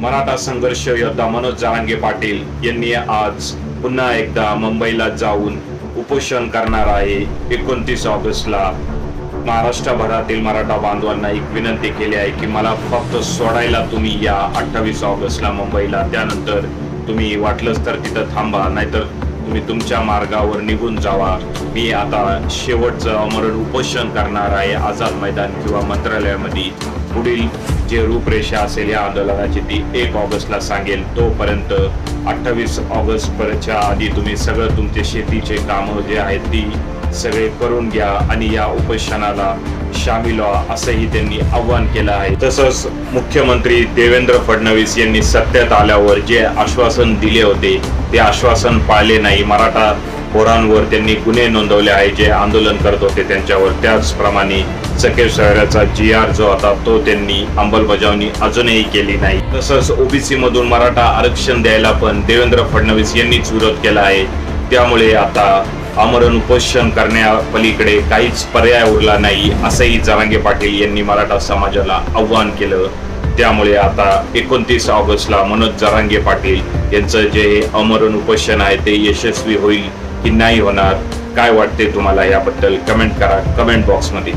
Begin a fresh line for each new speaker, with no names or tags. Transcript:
मराठा संघर्ष योद्धा मनोज जारांगे पाटील यांनी आज पुन्हा एकदा मुंबईला जाऊन उपोषण करणार आहे. एकोणतीस ऑगस्टला महाराष्ट्रभरातील मराठा बांधवांना एक विनंती केली आहे की मला फक्त सोडायला तुम्ही या. अठ्ठावीस ऑगस्टला मुंबईला त्यानंतर तुम्ही वाटलंच तर तिथं थांबा नाहीतर तुम्ही तुमच्या मार्गावर निघून जावा. मी आता शेवटचं अमरण उपोषण करणार आहे. आझाद मैदान किंवा मंत्रालयामध्ये पुढील जे रूपरेषा असेल या आंदोलनाची ती एक ऑगस्टला सांगेल. तोपर्यंत अठ्ठावीस ऑगस्टपर्यंतच्या आधी तुम्ही सगळं तुमचे शेतीचे कामं जे आहेत ती सगळे करून घ्या आणि या उपोषणाला सामील व्हा असंही त्यांनी आव्हान केलं आहे. तसंच मुख्यमंत्री देवेंद्र फडणवीस यांनी सत्तेत आल्यावर जे आश्वासन दिले होते ते आश्वासन पाळले नाही. मराठा पोरांवर त्यांनी गुन्हे नोंदवले आहे जे आंदोलन करत होते त्यांच्यावर. त्याचप्रमाणे सखेर शहराचा जी आर जो होता तो त्यांनी अंमलबजावणी अजूनही केली नाही. तसंच ओबीसी मधून मराठा आरक्षण द्यायला पण देवेंद्र फडणवीस यांनीच विरोध केला आहे. त्यामुळे आता आमरण उपोषण करण्यापलीकडे काहीच पर्याय उरला नाही असंही जरांगे पाटील यांनी मराठा समाजाला आव्हान केलं. त्यामुळे आता एकोणतीस ऑगस्टला मनोज जरांगे पाटील यांचं जे अमरण उपोषण आहे ते यशस्वी होईल. की नाही होणार काय वाटते तुम्हाला याबद्दल? कमेंट करा कमेंट बॉक्समध्ये.